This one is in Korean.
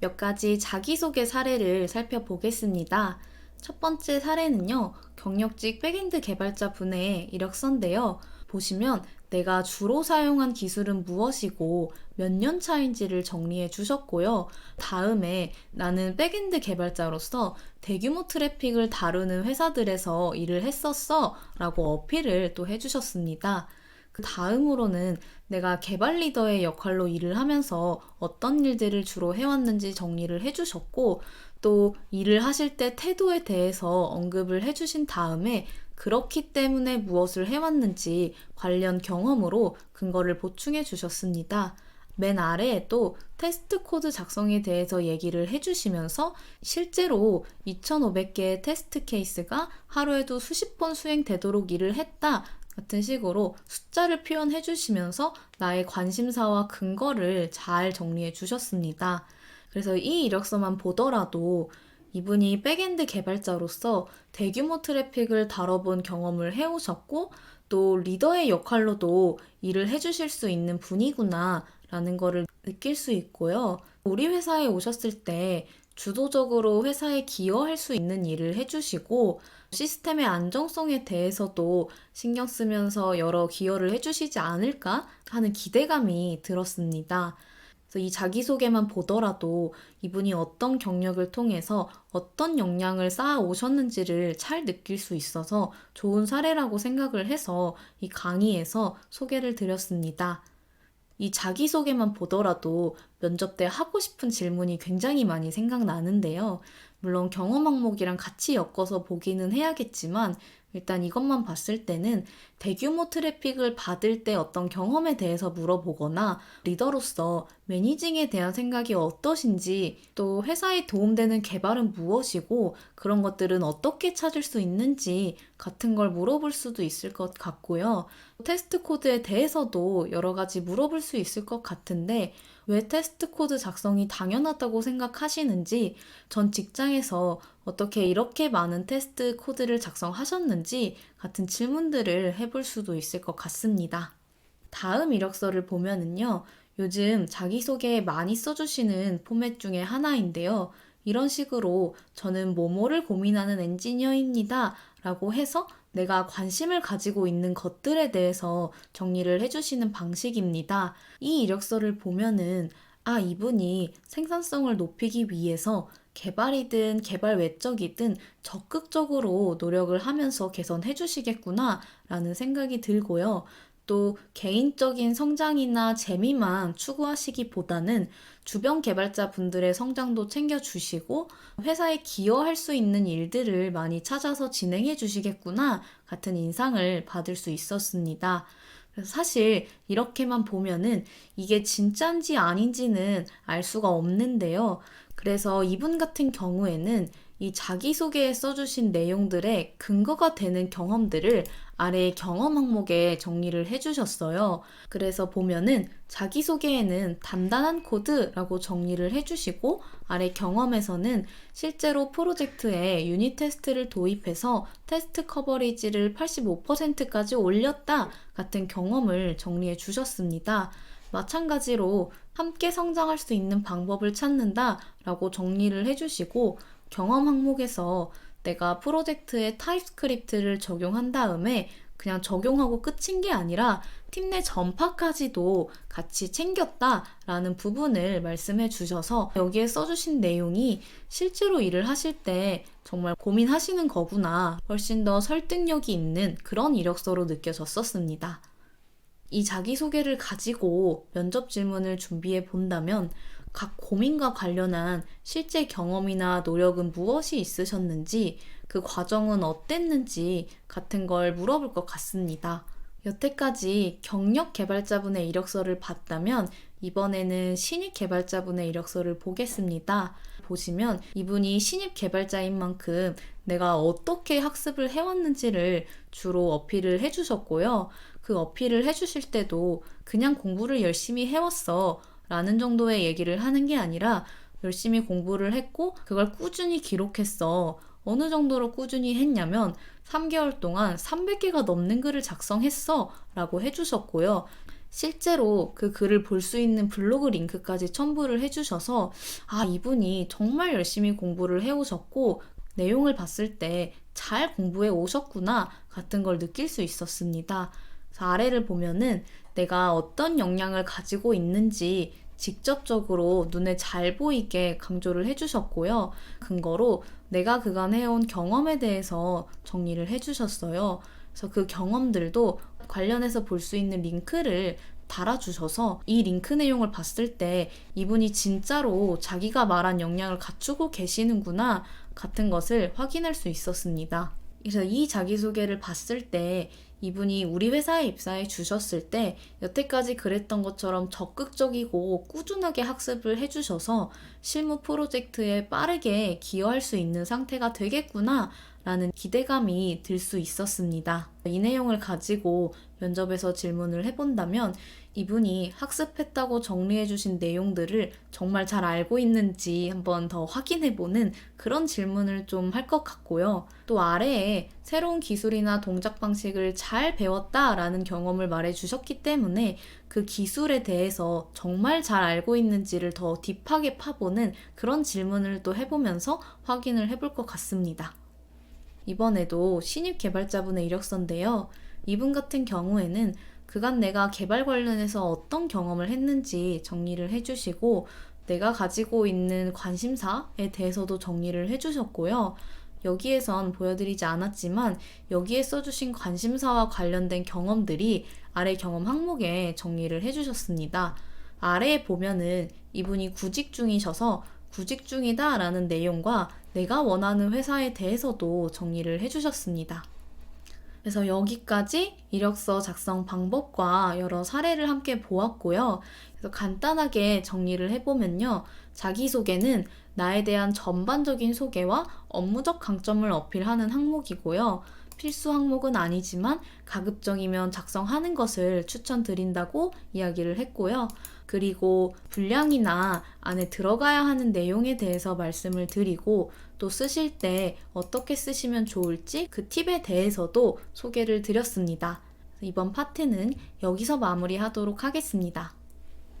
몇 가지 자기소개 사례를 살펴보겠습니다. 첫 번째 사례는요, 경력직 백엔드 개발자 분의 이력서인데요. 보시면 내가 주로 사용한 기술은 무엇이고 몇 년 차인지를 정리해 주셨고요. 다음에 나는 백엔드 개발자로서 대규모 트래픽을 다루는 회사들에서 일을 했었어 라고 어필을 또 해주셨습니다. 그 다음으로는 내가 개발 리더의 역할로 일을 하면서 어떤 일들을 주로 해왔는지 정리를 해주셨고, 또 일을 하실 때 태도에 대해서 언급을 해주신 다음에 그렇기 때문에 무엇을 해왔는지 관련 경험으로 근거를 보충해 주셨습니다. 맨 아래에 또 테스트 코드 작성에 대해서 얘기를 해주시면서 실제로 2,500개의 테스트 케이스가 하루에도 수십 번 수행되도록 일을 했다 같은 식으로 숫자를 표현해 주시면서 나의 관심사와 근거를 잘 정리해 주셨습니다. 그래서 이 이력서만 보더라도 이분이 백엔드 개발자로서 대규모 트래픽을 다뤄본 경험을 해오셨고 또 리더의 역할로도 일을 해주실 수 있는 분이구나 라는 거를 느낄 수 있고요. 우리 회사에 오셨을 때 주도적으로 회사에 기여할 수 있는 일을 해주시고 시스템의 안정성에 대해서도 신경 쓰면서 여러 기여를 해주시지 않을까 하는 기대감이 들었습니다. 이 자기소개만 보더라도 이분이 어떤 경력을 통해서 어떤 역량을 쌓아 오셨는지를 잘 느낄 수 있어서 좋은 사례라고 생각을 해서 이 강의에서 소개를 드렸습니다. 이 자기소개만 보더라도 면접 때 하고 싶은 질문이 굉장히 많이 생각나는데요. 물론 경험 항목이랑 같이 엮어서 보기는 해야겠지만 일단 이것만 봤을 때는 대규모 트래픽을 받을 때 어떤 경험에 대해서 물어보거나 리더로서 매니징에 대한 생각이 어떠신지 또 회사에 도움되는 개발은 무엇이고 그런 것들은 어떻게 찾을 수 있는지 같은 걸 물어볼 수도 있을 것 같고요. 테스트 코드에 대해서도 여러 가지 물어볼 수 있을 것 같은데 왜 테스트 코드 작성이 당연하다고 생각하시는지 전 직장에서 어떻게 이렇게 많은 테스트 코드를 작성하셨는지 같은 질문들을 해볼 수도 있을 것 같습니다. 다음 이력서를 보면은요, 요즘 자기소개에 많이 써주시는 포맷 중에 하나인데요. 이런 식으로 저는 뭐뭐를 고민하는 엔지니어입니다. 라고 해서 내가 관심을 가지고 있는 것들에 대해서 정리를 해주시는 방식입니다. 이 이력서를 보면은 아, 이분이 생산성을 높이기 위해서 개발이든 개발 외적이든 적극적으로 노력을 하면서 개선해 주시겠구나 라는 생각이 들고요. 또 개인적인 성장이나 재미만 추구하시기보다는 주변 개발자 분들의 성장도 챙겨주시고 회사에 기여할 수 있는 일들을 많이 찾아서 진행해 주시겠구나 같은 인상을 받을 수 있었습니다. 사실 이렇게만 보면은 이게 진짠지 아닌지는 알 수가 없는데요. 그래서 이분 같은 경우에는 이 자기소개에 써주신 내용들의 근거가 되는 경험들을 아래 경험 항목에 정리를 해주셨어요. 그래서 보면은 자기소개에는 단단한 코드라고 정리를 해주시고 아래 경험에서는 실제로 프로젝트에 유닛 테스트를 도입해서 테스트 커버리지를 85%까지 올렸다 같은 경험을 정리해 주셨습니다. 마찬가지로 함께 성장할 수 있는 방법을 찾는다 라고 정리를 해주시고 경험 항목에서 내가 프로젝트에 타입스크립트를 적용한 다음에 그냥 적용하고 끝인 게 아니라 팀 내 전파까지도 같이 챙겼다라는 부분을 말씀해 주셔서 여기에 써주신 내용이 실제로 일을 하실 때 정말 고민하시는 거구나 훨씬 더 설득력이 있는 그런 이력서로 느껴졌었습니다. 이 자기소개를 가지고 면접 질문을 준비해 본다면 각 고민과 관련한 실제 경험이나 노력은 무엇이 있으셨는지, 그 과정은 어땠는지 같은 걸 물어볼 것 같습니다. 여태까지 경력 개발자분의 이력서를 봤다면 이번에는 신입 개발자분의 이력서를 보겠습니다. 보시면 이분이 신입 개발자인 만큼 내가 어떻게 학습을 해왔는지를 주로 어필을 해주셨고요. 그 어필을 해주실 때도 그냥 공부를 열심히 해왔어. 라는 정도의 얘기를 하는 게 아니라 열심히 공부를 했고 그걸 꾸준히 기록했어. 어느 정도로 꾸준히 했냐면 3개월 동안 300개가 넘는 글을 작성했어. 라고 해주셨고요. 실제로 그 글을 볼 수 있는 블로그 링크까지 첨부를 해주셔서 아, 이분이 정말 열심히 공부를 해오셨고 내용을 봤을 때 잘 공부해 오셨구나 같은 걸 느낄 수 있었습니다. 아래를 보면은 내가 어떤 역량을 가지고 있는지 직접적으로 눈에 잘 보이게 강조를 해주셨고요. 근거로 내가 그간 해온 경험에 대해서 정리를 해주셨어요. 그래서 그 경험들도 관련해서 볼 수 있는 링크를 달아주셔서 이 링크 내용을 봤을 때 이분이 진짜로 자기가 말한 역량을 갖추고 계시는구나 같은 것을 확인할 수 있었습니다. 그래서 이 자기소개를 봤을 때 이분이 우리 회사에 입사해 주셨을 때 여태까지 그랬던 것처럼 적극적이고 꾸준하게 학습을 해주셔서 실무 프로젝트에 빠르게 기여할 수 있는 상태가 되겠구나 라는 기대감이 들 수 있었습니다. 이 내용을 가지고 면접에서 질문을 해본다면 이분이 학습했다고 정리해주신 내용들을 정말 잘 알고 있는지 한번 더 확인해보는 그런 질문을 좀 할 것 같고요. 또 아래에 새로운 기술이나 동작 방식을 잘 배웠다라는 경험을 말해주셨기 때문에 그 기술에 대해서 정말 잘 알고 있는지를 더 딥하게 파보는 그런 질문을 또 해보면서 확인을 해볼 것 같습니다. 이번에도 신입 개발자분의 이력서인데요. 이분 같은 경우에는 그간 내가 개발 관련해서 어떤 경험을 했는지 정리를 해주시고 내가 가지고 있는 관심사에 대해서도 정리를 해주셨고요. 여기에선 보여드리지 않았지만 여기에 써주신 관심사와 관련된 경험들이 아래 경험 항목에 정리를 해주셨습니다. 아래에 보면은 이분이 구직 중이셔서 구직 중이다 라는 내용과 내가 원하는 회사에 대해서도 정리를 해주셨습니다. 그래서 여기까지 이력서 작성 방법과 여러 사례를 함께 보았고요. 그래서 간단하게 정리를 해보면요. 자기소개는 나에 대한 전반적인 소개와 업무적 강점을 어필하는 항목이고요. 필수 항목은 아니지만 가급적이면 작성하는 것을 추천드린다고 이야기를 했고요. 그리고 분량이나 안에 들어가야 하는 내용에 대해서 말씀을 드리고 또 쓰실 때 어떻게 쓰시면 좋을지 그 팁에 대해서도 소개를 드렸습니다. 이번 파트는 여기서 마무리하도록 하겠습니다.